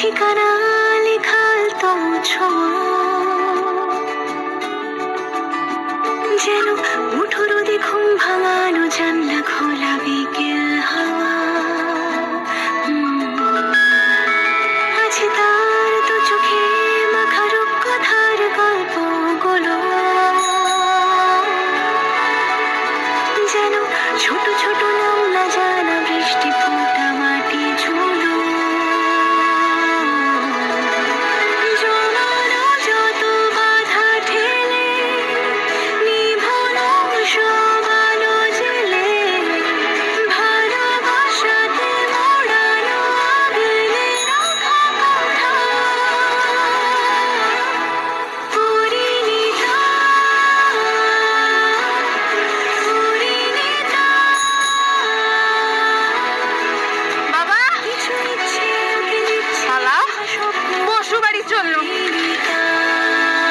ঠিকানা লেখা তব যেন মুঠোর দেখুম ভাঙানো জানলা খোলা বিকেল হাওয়া। তার তো চোখে কথার যেন ছোট ছোট নাম না যায়